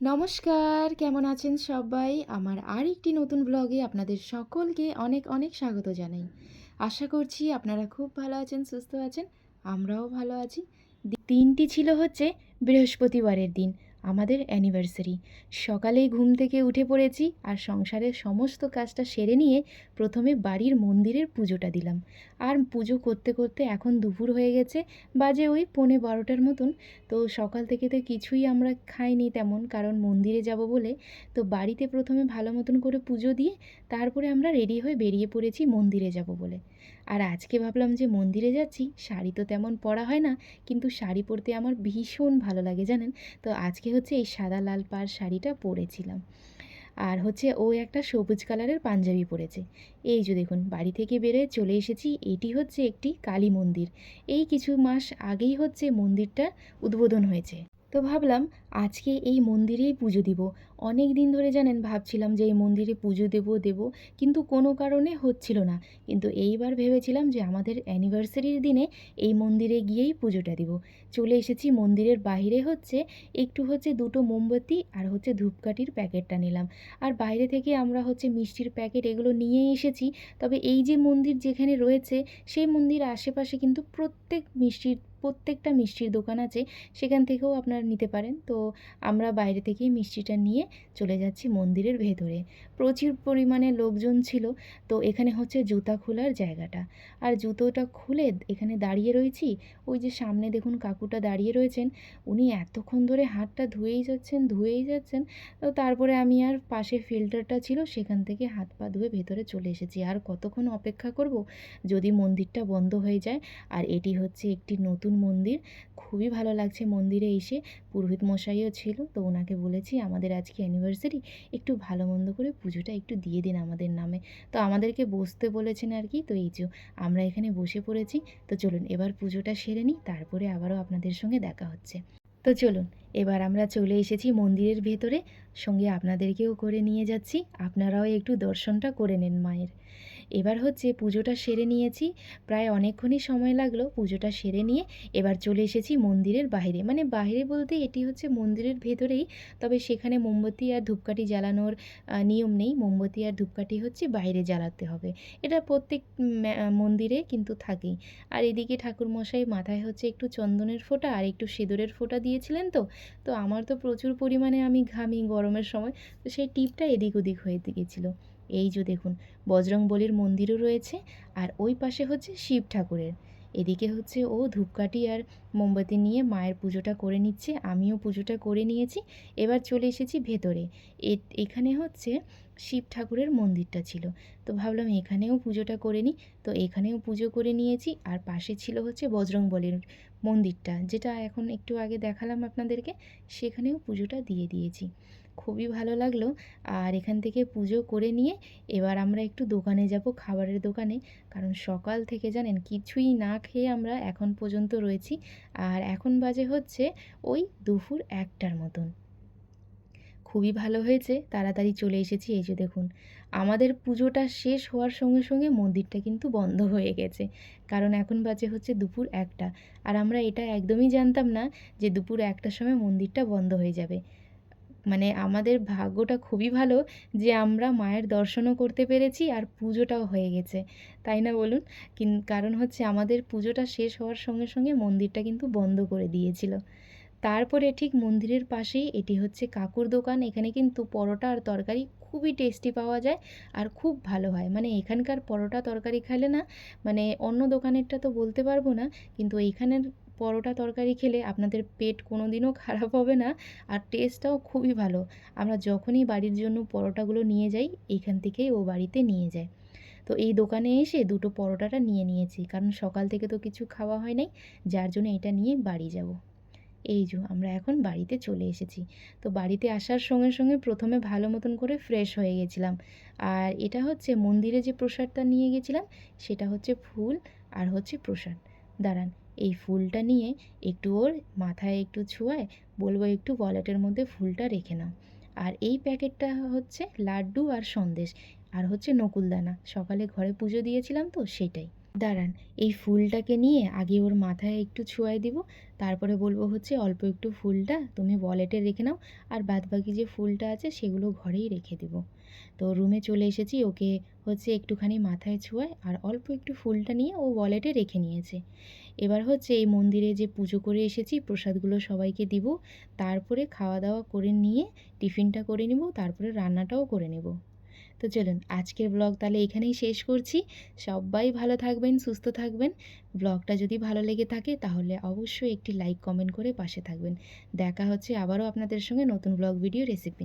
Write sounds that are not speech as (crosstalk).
নমস্কার, কেমন আছেন সবাই? আমার আর একটি নতুন ব্লগে আপনাদের সকলকে অনেক অনেক স্বাগত জানাই। আশা করছি আপনারা খুব ভালো আছেন, সুস্থ আছেন, আমরাও ভালো আছি। দিনটি ছিল হচ্ছে বৃহস্পতিবারের দিন। আমাদের অ্যানিভার্সারি সকালেই ঘুম থেকে উঠে পড়েছি আর সংসারের সমস্ত কাজটা সেরে নিয়ে প্রথমে বাড়ির মন্দিরের পুজোটা দিলাম। আর পুজো করতে করতে এখন দুপুর হয়ে গেছে, বাজে ওই পৌনে বারোটার মতন। তো সকাল থেকে তো কিছুই আমরা খাইনি তেমন, কারণ মন্দিরে যাব বলে। তো বাড়িতে প্রথমে ভালো মতন করে পুজো দিয়ে তারপরে আমরা রেডি হয়ে বেরিয়ে পড়েছি মন্দিরে যাব বলে। আর আজকে ভাবলাম যে মন্দিরে যাচ্ছি, শাড়ি তো তেমন পরা হয় না, কিন্তু শাড়ি পরতে আমার ভীষণ ভালো লাগে জানেন? তো আজকে হচ্ছে এই সাদা লাল পার শাড়িটা পরেছিলাম। আর হচ্ছে ও একটা সবুজ কালারের পাঞ্জাবি পরেছে। এই যে দেখুন, বাড়ি থেকে বেরোয় চলে এসেছি। এটি হচ্ছে একটি কালী মন্দির। এই কিছু মাস আগেই হচ্ছে মন্দিরটা উদ্বোধন হয়েছে। তো ভাবলাম আজকে এই মন্দিরেই পুজো দিব। অনেক দিন ধরে জানেন, ভাবছিলাম যে এই মন্দিরে পুজো দেব দেব, কিন্তু কোনো কারণে হচ্ছিল না। কিন্তু এইবার ভেবেছিলাম যে আমাদের অ্যানিভার্সারির দিনে এই মন্দিরে গিয়েই পুজোটা দিব। চলে এসেছি, মন্দিরের বাইরে হচ্ছে, একটু হচ্ছে দুটো মোমবাতি আর হচ্ছে ধূপকাঠির প্যাকেটটা নিলাম। আর বাইরে থেকে আমরা হচ্ছে মিষ্টির প্যাকেট এগুলো নিয়ে এসেছি, তবে এই যে মন্দির যেখানে রয়েছে, সেই মন্দির আশেপাশে কিন্তু প্রত্যেক মিষ্টির, প্রত্যেকটা মিষ্টির দোকান আছে, সেখান থেকেও আপনারা নিতে পারেন। তো আমরা বাইরে থেকেই মিষ্টিটা নিয়ে চলে যাচ্ছি মন্দিরের ভেতরে। প্রচুর পরিমাণে লোকজন ছিল, তো এখানে হচ্ছে জুতা খোলার জায়গাটা। আর জুতোটা খুলে এখানে দাঁড়িয়ে রয়েছি, ওই যে সামনে দেখুন কাকুটা দাঁড়িয়ে রয়েছেন, উনি এতক্ষণ ধরে হাতটা ধুয়েই যাচ্ছেন ধুয়েই যাচ্ছেন, তো তারপরে আমি আর পাশে ফিল্টারটা ছিল, সেখান থেকে হাত পা ধুয়ে ভেতরে চলে এসেছি। আর কতক্ষণ অপেক্ষা করব যদি মন্দিরটা বন্ধ হয়ে যায়? আর এটি হচ্ছে একটি নতুন মন্দির, খুবই ভালো লাগছে মন্দিরে এসে। পুরোহিত মশাইও ছিল। তো ওনাকে বলেছি, আমাদের আজকে অ্যানিভার্সারি একটু ভালো মন্দ করে পুজোটা একটু দিয়ে দিন আমাদের নামে। তো আমাদেরকে বসতে বলেছেন আর কি, তো এই যে, আমরা এখানে বসে পড়েছি, তো চলুন এবার পুজোটা সেরে নিই, তারপরে আবারও আপনাদের সঙ্গে দেখা হচ্ছে। তো চলুন, এবার আমরা চলে এসেছি মন্দিরের ভেতরে। সঙ্গে আপনাদেরকেও করে নিয়ে যাচ্ছি, আপনারাও একটু দর্শনটা করে নেন মায়ের। এবার হচ্ছে পুজোটা সেরে নিয়েছি। প্রায় অনেকক্ষণই সময় লাগল পুজোটা সেরে নিয়ে এবার চলে এসেছি মন্দিরের বাইরে। মানে বাইরে বলতে এটি হচ্ছে মন্দিরের ভেতরেই, তবে সেখানে মোমবাতি আর ধূপকাঠি জ্বালানোর নিয়ম নেই। মোমবাতি আর ধূপকাঠি হচ্ছে বাইরে জ্বালাতে হবে। এটা প্রত্যেক মন্দিরে কিন্তু থাকেই। আর এদিকে ঠাকুরমশাই মাথায় হচ্ছে একটু চন্দনের ফোঁটা আর একটু সিঁদুরের ফোঁটা দিয়েছিলেন তো। তো আমার তো প্রচুর পরিমাণে আমি ঘামি গরমের সময়, তো সেই টিপটা এদিক ওদিক হয়ে গেছিল। এই যে দেখুন বজরং বলির মন্দিরও রয়েছে আর ওই পাশে হচ্ছে শিব ঠাকুরের। এদিকে হচ্ছে ও ধূপকাঠি আর মোমবাতি নিয়ে মায়ের পুজোটা করে নিচ্ছে, আমিও পুজোটা করে নিয়েছি, এবার চলে এসেছি ভেতরে। এ- এখানে হচ্ছে শিব ঠাকুরের মন্দিরটা ছিল। তো ভাবলাম এখানেও পুজোটা করে নিই, তো এখানেও পুজো করে নিয়েছি আর পাশে ছিল হচ্ছে বজরং বলির মন্দিরটা, যেটা এখন একটু আগে দেখালাম আপনাদেরকে, সেখানেও পুজোটা দিয়ে দিয়েছি। খুবই ভালো লাগল। আর এখান থেকে পুজো করে নিয়ে এবার আমরা একটু দোকানে যাব খাবারের দোকানে। কারণ সকাল থেকে জানেন কিছুই না খেয়ে আমরা এখন পর্যন্ত রয়েছি। আর এখন বাজে হচ্ছে ওই দুপুর একটার মতন। খুবই ভালো হয়েছে, তাড়াতাড়ি চলে এসেছি। এই যে দেখুন, আমাদের পুজোটা শেষ হওয়ার সঙ্গে সঙ্গে মন্দিরটা কিন্তু বন্ধ হয়ে গেছে। কারণ এখন বাজে হচ্ছে দুপুর একটা। আর আমরা এটা একদমই জানতাম না যে দুপুর একটার সময় মন্দিরটা বন্ধ হয়ে যাবে। মানে আমাদের ভাগ্যটা খুবই ভালো যে আমরা মায়ের দর্শনও করতে পেরেছি আর পুজোটাও হয়ে গেছে। তাই না বলুন? কিন, কারণ হচ্ছে আমাদের পুজোটা শেষ হওয়ার সঙ্গে সঙ্গে মন্দিরটা কিন্তু বন্ধ করে দিয়েছিল। তারপরে ঠিক মন্দিরের পাশেই এটি হচ্ছে কাকুর দোকান। এখানে কিন্তু পরোটা আর তরকারি খুবই টেস্টি পাওয়া যায় আর খুব ভালো হয়। মানে এখানকার পরোটা তরকারি খেলে না মানে অন্য দোকানেরটা তো বলতে পারব না, কিন্তু এইখানের পরোটা তরকারি খেলে আপনাদের পেট কোনো দিনও (laughs) খারাপ হবে না আর টেস্টটাও খুবই ভালো। আমরা যখনই বাড়ির জন্য পরোটাগুলো নিয়ে যাই এইখান থেকেই ও বাড়িতে নিয়ে যায়। তো এই দোকানে এসে দুটো পরোটাটা নিয়ে নিয়েছি, কারণ সকাল থেকে তো কিছু খাওয়া হয় নাই, যার জন্য এটা নিয়ে বাড়ি যাব। এই যে, আমরা এখন বাড়িতে চলে এসেছি। তো বাড়িতে আসার সঙ্গে সঙ্গে প্রথমে ভালো মতন করে ফ্রেশ হয়ে গেছিলাম। আর এটা হচ্ছে মন্দিরে যে প্রসাদটা নিয়ে গেছিলাম, সেটা হচ্ছে ফুল আর হচ্ছে প্রসাদ। দাঁড়ান এই ফুলটা নিয়ে একটু ওর মাথায় একটু ছোঁয়ায় বলব একটু ওয়ালেটের মধ্যে ফুলটা রেখে নাও। আর এই প্যাকেটটা হচ্ছে লাড্ডু আর সন্দেশ, আর হচ্ছে নকুলদানা। সকালে ঘরে পুজো দিয়েছিলাম তো সেটাই। দাঁড়ান, এই ফুলটাকে নিয়ে আগে ওর মাথায় একটু ছোঁয়াই দিব, তারপরে বলব হচ্ছে অল্প একটু ফুলটা তুমি ওয়ালেটে রেখে নাও, আর বাদবাকি যে ফুলটা আছে সেগুলো ঘরেই রেখে দেব। তো রুমে চলে এসেছি, ওকে হচ্ছে একটুখানি মাথায় ছোঁয়ায়, আর অল্প একটু ফুলটা নিয়ে ও ওয়ালেটে রেখে নিয়েছে। এবার হচ্ছে এই মন্দিরে যে পুজো করে এসেছি, প্রসাদগুলো সবাইকে দিব, তারপরে খাওয়া দাওয়া করে নিয়ে টিফিনটা করে নেব, তারপরে রান্নাটাও করে নেব। তো চলুন আজকের ব্লগ তাহলে এখানেই শেষ করছি। সবাই ভালো থাকবেন, সুস্থ থাকবেন। ব্লগটা যদি ভালো লেগে থাকে তাহলে অবশ্যই একটি লাইক কমেন্ট করে পাশে থাকবেন। দেখা হচ্ছে আবারও আপনাদের সঙ্গে নতুন ব্লগ ভিডিও রেসিপি